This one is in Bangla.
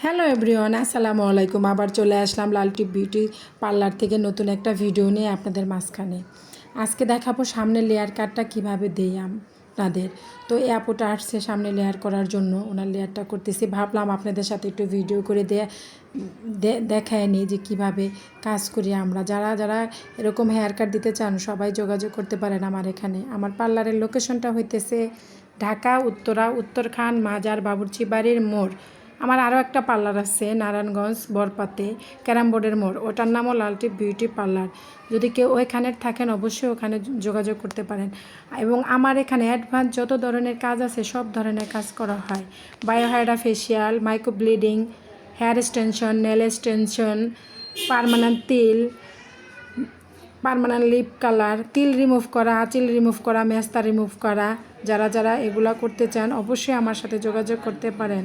হ্যালো এভরিওয়ান আসসালামু আলাইকুম। আবার চলে আসলাম লালটি বিউটি পার্লার থেকে নতুন একটা ভিডিও নিয়ে আপনাদের মাঝখানে। আজকে দেখাবো সামনে লেয়ার কাটটা কীভাবে দেই আপনাদের তো এই আপুটা আসছে সামনে লেয়ার করার জন্য। ওনার লেয়ারটা করতেছি। ভাবলাম আপনাদের সাথে একটু ভিডিও করে দে দে- দেখায় নিই যে কীভাবে কাজ করি আমরা। যারা যারা এরকম হেয়ার কাট দিতে চান, সবাই যোগাযোগ করতে পারেন আমার এখানে। আমার পার্লারের লোকেশনটা হইতেছে ঢাকা, উত্তরা, উত্তরখান, মাজার, বাবুর্চি বাড়ির মোড়। আমার আরও একটা পার্লার আছে, নারায়ণগঞ্জ, বরপাতে, ক্যারাম বোর্ডের মোড়। ওটার নামও লালটি বিউটি পার্লার। যদি কেউ ওইখানের থাকেন, অবশ্যই ওখানে যোগাযোগ করতে পারেন। এবং আমার এখানে অ্যাডভান্স যত ধরনের কাজ আছে, সব ধরনের কাজ করা হয়। বায়োহাইডা facial micro blading hair extension, nail extension, permanent তিল, পার্মানেন্ট লিপ কালার, তিল রিমুভ করা, আঁচিল রিমুভ করা, মেস্তা রিমুভ করা। যারা যারা এগুলা করতে চান, অবশ্যই আমার সাথে যোগাযোগ করতে পারেন।